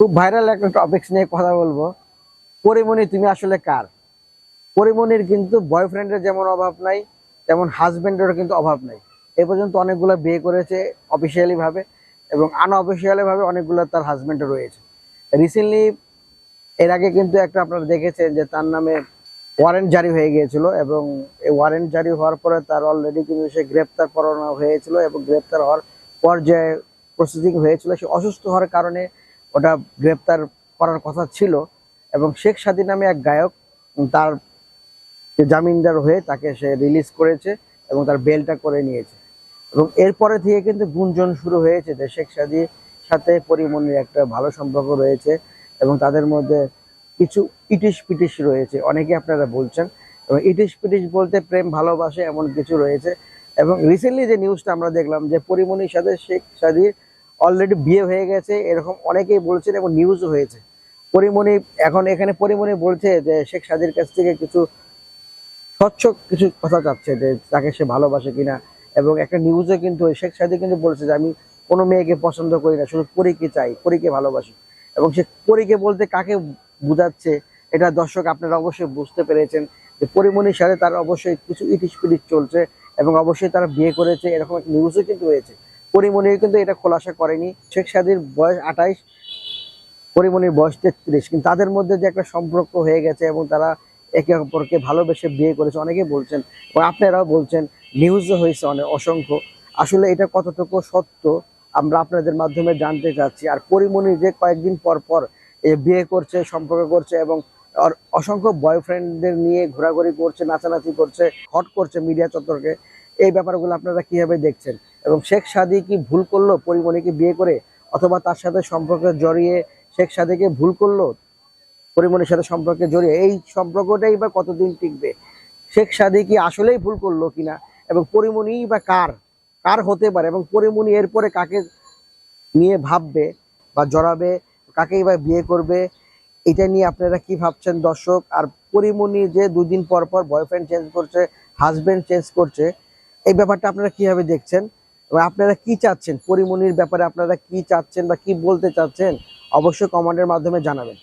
খুব ভাইরাল একটা টপিকস নিয়ে কথা বলব। পরিমণি, তুমি আসলে কার? পরিমণির কিন্তু বয়ফ্রেন্ডের যেমন অভাব নাই, তেমন হাজবেন্ডেরও কিন্তু অভাব নাই। এ পর্যন্ত অনেকগুলো বিয়ে করেছে অফিসিয়ালি ভাবে এবং আনঅফিসিয়ালি ভাবে অনেকগুলো তার হাজবেন্ডও রয়েছে। রিসেন্টলি এর আগে কিন্তু একটা আপনারা দেখেছেন যে তার নামে ওয়ারেন্ট জারি হয়ে গিয়েছিল এবং এই ওয়ারেন্ট জারি হওয়ার পরে তার অলরেডি কিন্তু সে গ্রেপ্তার করানো হয়েছিল এবং গ্রেপ্তার হওয়ার পর্যায়ে প্রসেসিং হয়েছিল। সে অসুস্থ হওয়ার কারণে ওটা গ্রেপ্তার করার কথা ছিল এবং শেখ সাদী নামে এক গায়ক তার জামিনদার হয়ে তাকে সে রিলিজ করেছে এবং তার বেলটা করে নিয়েছে। এবং এরপরে থেকে কিন্তু গুঞ্জন শুরু হয়েছে যে শেখ সাদির সাথে পরিমণির একটা ভালো সম্পর্ক রয়েছে এবং তাদের মধ্যে কিছু ইটিশ পিটিশ রয়েছে। অনেকে আপনারা বলছেন এবং ইটিশ পিটিশ বলতে প্রেম, ভালোবাসে এমন কিছু রয়েছে। এবং রিসেন্টলি যে নিউজটা আমরা দেখলাম যে পরিমণির সাথে শেখ সাদির অলরেডি বিয়ে হয়ে গেছে, এরকম অনেকেই বলছেন এবং নিউজও হয়েছে। পরিমণি, এখন এখানে পরিমণি বলছে যে, শেখ সাদির কাছ থেকে কিছু স্বচ্ছ কিছু কথা চাচ্ছে, যে তাকে সে ভালোবাসে কিনা। এবং একটা নিউজে কিন্তু, শেখ সাদি কিন্তু বলছে যে, আমি কোনো মেয়েকে পছন্দ করি না, শুধু পরীকে চাই, পরীকে ভালোবাসি। এবং সে পরীকে বলতে কাকে বুঝাচ্ছে, এটা দর্শক আপনারা অবশ্যই বুঝতে পেরেছেন যে, পরিমণির সাথে তার অবশ্যই কিছু ইটিস চলছে এবং অবশ্যই তারা বিয়ে করেছে, এরকম একটা নিউজও কিন্তু হয়েছে। পরিমণি কিন্তু এটা খোলাসা করেনি। শেখ সাদির বয়স আঠাইশ পরিমণির বয়স তেত্রিশ। কিন্তু তাদের মধ্যে যে একটা সম্পর্ক হয়ে গেছে এবং তারা একে অপরকে ভালোবেসে বিয়ে করেছে অনেকে বলছেন এবং আপনারাও বলছেন নিউজও হয়েছে অনেক, অসংখ্য। আসলে এটা কতটুকু সত্য, আমরা আপনাদের মাধ্যমে জানতে চাচ্ছি। আর পরিমণি যে কয়েকদিন পর পর বিয়ে করছে, সম্পর্ক করছে এবং অসংখ্য বয়ফ্রেন্ডদের নিয়ে ঘোরাঘুরি করছে, নাচানাচি করছে, হট করছে মিডিয়া চত্বরকে। এই ব্যাপারগুলো আপনারা কীভাবে দেখছেন? এবং শেখ সাদি কি ভুল করল পরিমণিকে বিয়ে করে? অথবা তার সাথে সম্পর্কে জড়িয়ে শেখ সাদিকে ভুল করল পরিমণির সাথে সম্পর্কে জড়িয়ে? এই সম্পর্কটাই বা কতদিন টিকবে? শেখ সাদি কি আসলেই ভুল করল কিনা? এবং পরিমণি বা কার? কার হতে পারে? এবং পরিমণি এরপরে কাকে নিয়ে ভাববে বা জড়াবে? কাকেই বা বিয়ে করবে? এটা নিয়ে আপনারা কি ভাবছেন দর্শক? আর পরিমণি যে দুদিন পর পর বয়ফ্রেন্ড চেঞ্জ করছে হাজবেন্ড চেঞ্জ করছে, এই ব্যাপারটা আপনারা কীভাবে দেখছেন? এবং আপনারা কি চাচ্ছেন? পরিমণির ব্যাপারে আপনারা কি চাচ্ছেন বা কি বলতে চাচ্ছেন? অবশ্যই কমেন্টের মাধ্যমে জানাবেন।